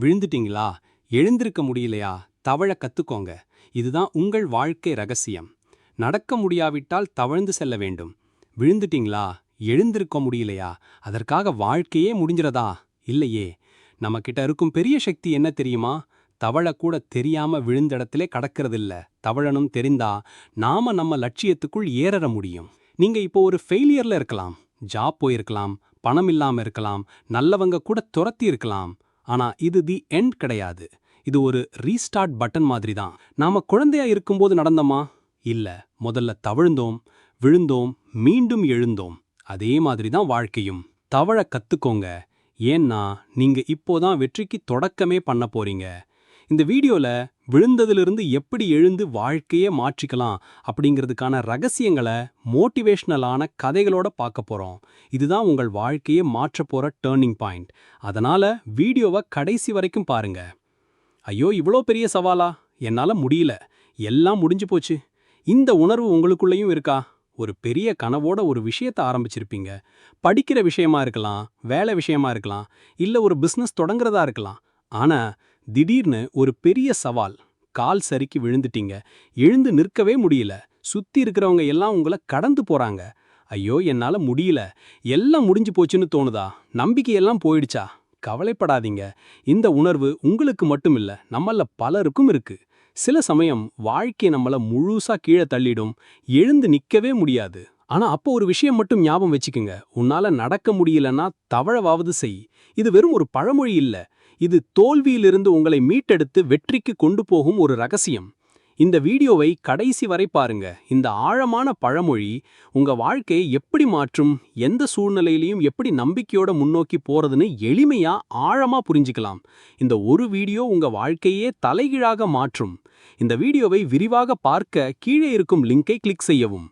விழுந்துட்டீங்களா? எழுந்திருக்க முடியலையா? தவழ கத்துக்கோங்க. இதுதான் உங்கள் வாழ்க்கை ரகசியம். நடக்க முடியாவிட்டால் தவழ்ந்து செல்ல வேண்டும். விழுந்துட்டீங்களா? எழுந்திருக்க முடியலையா? அதற்காக வாழ்க்கையே முடிஞ்சிரதா இல்லையே. நம்ம கிட்ட இருக்கும் பெரிய சக்தி என்ன தெரியுமா? தவழக்கூட தெரியாம விழுந்த இடத்திலே கடக்கிறதில்ல. தவழனும் தெரிந்தா நாம நம்ம லட்சியத்துக்குள் ஏறற முடியும். நீங்க இப்போ ஒரு ஃபெயிலியர்ல இருக்கலாம். ஜாப் போயிருக்கலாம். பணம் இல்லாம இருக்கலாம். நல்லவங்க கூட துரத்தி இருக்கலாம். ஆனா இது தி எண்ட் கிடையாது. இது ஒரு ரீஸ்டார்ட் பட்டன் மாதிரி தான் நாம குழந்தையா இருக்கும்போது நடந்தோமா? இல்ல. முதல்ல தவிழ்ந்தோம் விழுந்தோம் மீண்டும் எழுந்தோம். அதே மாதிரி தான் வாழ்க்கையும். தவழ கத்துக்கோங்க. ஏன்னா நீங்க இப்போதான் வெற்றிக்கு தொடக்கமே பண்ண போறீங்க. இந்த வீடியோல விழுந்ததிலிருந்து எப்படி எழுந்து வாழ்க்கையே மாற்றிக்கலாம் அப்படிங்கிறதுக்கான ரகசியங்களை மோட்டிவேஷனலான கதைகளோட பார்க்க போறோம். இதுதான் உங்கள் வாழ்க்கையே மாற்ற போற டேர்னிங் பாயிண்ட் அதனால வீடியோவை கடைசி வரைக்கும் பாருங்க. ஐயோ இவ்வளோ பெரிய சவாலா? என்னால முடியல. எல்லாம் முடிஞ்சு போச்சு. இந்த உணர்வு உங்களுக்குள்ளேயும் இருக்கா? ஒரு பெரிய கனவோட ஒரு விஷயத்த ஆரம்பிச்சிருப்பீங்க. படிக்கிற விஷயமா இருக்கலாம் வேலை விஷயமா இருக்கலாம் இல்ல ஒரு பிசினஸ் தொடங்குறதா இருக்கலாம். ஆனா திடீர்னு ஒரு பெரிய சவால். கால் சறுக்கி விழுந்துட்டீங்க. எழுந்து நிற்கவே முடியல. சுத்தி இருக்கிறவங்க எல்லாம் உங்களை கடந்து போறாங்க. ஐயோ என்னால முடியல. எல்லாம் முடிஞ்சு போச்சுன்னு தோணுதா? நம்பிக்கையெல்லாம் போயிடுச்சா? கவலைப்படாதீங்க. இந்த உணர்வு உங்களுக்கு மட்டும் இல்ல நம்மள பலருக்கும் இருக்கு. சில சமயம் வாழ்க்கை நம்மள முழுசா கீழே தள்ளிடும். எழுந்து நிக்கவே முடியாது. ஆனா அப்போ ஒரு விஷயம் மட்டும் ஞாபகம் வச்சுக்கோங்க. உன்னால நடக்க முடியலன்னா தவழவாவது செய். இது வெறும் ஒரு பழமொழி இல்ல. இது தோல்வியிலிருந்து உங்களை மீட்டெடுத்து வெற்றிக்கு கொண்டு போகும் ஒரு ரகசியம். இந்த வீடியோவை கடைசி வரை பாருங்க. இந்த ஆழமான பழமொழி உங்க வாழ்க்கையை எப்படி மாற்றும் எந்த சூழ்நிலையிலையும் எப்படி நம்பிக்கையோட முன்னோக்கி போறதுன்னு எளிமையா ஆழமா புரிஞ்சுக்கலாம். இந்த ஒரு வீடியோ உங்க வாழ்க்கையே தலைகீழாக மாற்றும். இந்த வீடியோவை விரிவாக பார்க்க கீழே இருக்கும் லிங்கை கிளிக் செய்யவும்.